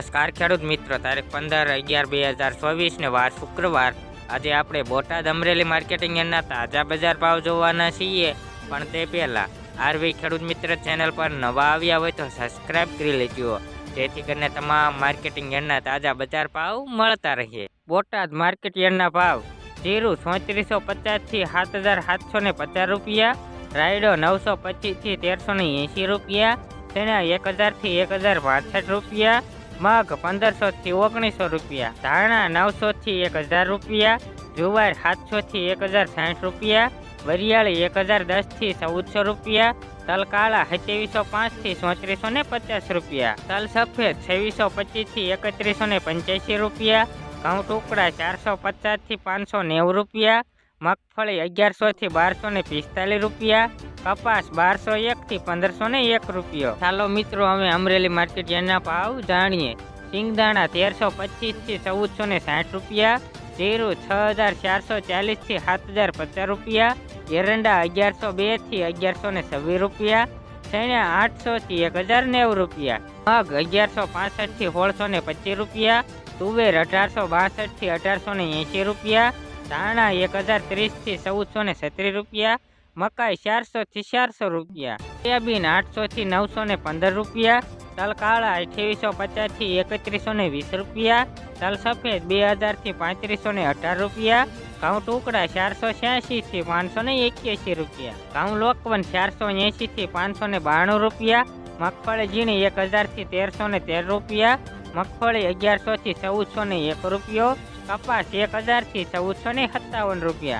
નમસ્કાર ખેડૂત મિત્રો, તારીખ પંદર અગિયાર બે હજાર ચોવીસને વાર શુક્રવાર. આજે આપણે બોટાદ અમરેલી માર્કેટિંગ એના તાજા બજાર ભાવ જોવાના છીએ, પણ તે પહેલાં આરવી ખેડૂત મિત્ર ચેનલ પર નવા આવ્યા હોય તો સબસ્ક્રાઇબ કરી લેજો. જેથી કરીને તમામ માર્કેટિંગ યાર્ડના તાજા બજાર ભાવ મળતા રહે. બોટાદ માર્કેટ યાર્ડના ભાવ જીરું ચોત્રીસો પચાસથી સાત હજાર સાતસો ને પચાસ રૂપિયા, રાયડો નવસો પચીસથી તેરસો ને એંશી રૂપિયા તેના એક હજારથી એક હજાર પાસઠ રૂપિયા મગ પંદરસોથી ઓગણીસો રૂપિયા, ધાણા નવસોથી એક હજાર રૂપિયા, જુવાર સાતસોથી એક હજાર સાઠ રૂપિયા, વરિયાળી એક હજાર દસથી ચૌદસો રૂપિયા તલ કાળા સત્યાવીસો પાંચથી ચોત્રીસો ને પચાસ રૂપિયા, તલ સફેદ છવ્વીસો પચીસથી એકત્રીસો ને પંચ્યાસી રૂપિયા, ઘઉં ટુકડા ચારસો પચાસથી પાંચસો નેવું રૂપિયા, મગફળી અગિયારસોથી બારસો ને પિસ્તાલીસ રૂપિયા કપાસ બારસો એકથી પંદરસો ને એક રૂપિયો. ચાલો મિત્રો અમે અમરેલી માર્કેટ યાર્ડના ભાવ જાણીએ. સિંગદાણા તેરસો પચીસથી ચૌદસો ને સાઠ રૂપિયા. જીરું છ હજાર ચારસો ચાલીસથી સાત હજાર પચાસ રૂપિયા. એરંડા અગિયારસો બેથી અગિયારસો ને છવ્વીસ રૂપિયા. ચણા આઠસોથી એક હજાર નેવું રૂપિયા. મગ અગિયારસો પાસઠથી સોળસો ને પચીસ રૂપિયા. તુવેર અઢારસો બાસઠથી અઢારસો ને એંશી રૂપિયા. ધાણા એક હજાર ત્રીસથી ચૌદસો ને છત્રીસ રૂપિયા. મકાઈ ચારસોથી ચારસો રૂપિયા. સોયાબીન આઠસોથી નવસો ને પંદર રૂપિયા. તલ કાળા અઠ્યાવીસો પચાસથી એકત્રીસો ને વીસ રૂપિયા. તલ સફેદ બે હજારથી પાંત્રીસો ને અઢાર રૂપિયા. ઘઉં ટુકડા ચારસો છ્યાસીથી પાંચસો ને એક્યાસી રૂપિયા. ઘઉં લોકવન ચારસો એંશીથી પાંચસો ને બાણું રૂપિયા. મગફળી ઝીણી એક હજારથી તેરસો ને તેર રૂપિયા. મગફળી અગિયારસોથી ચૌદસો ને એક રૂપિયો. કપાસ એક હજારથી ચૌદસો ને સત્તાવન રૂપિયા.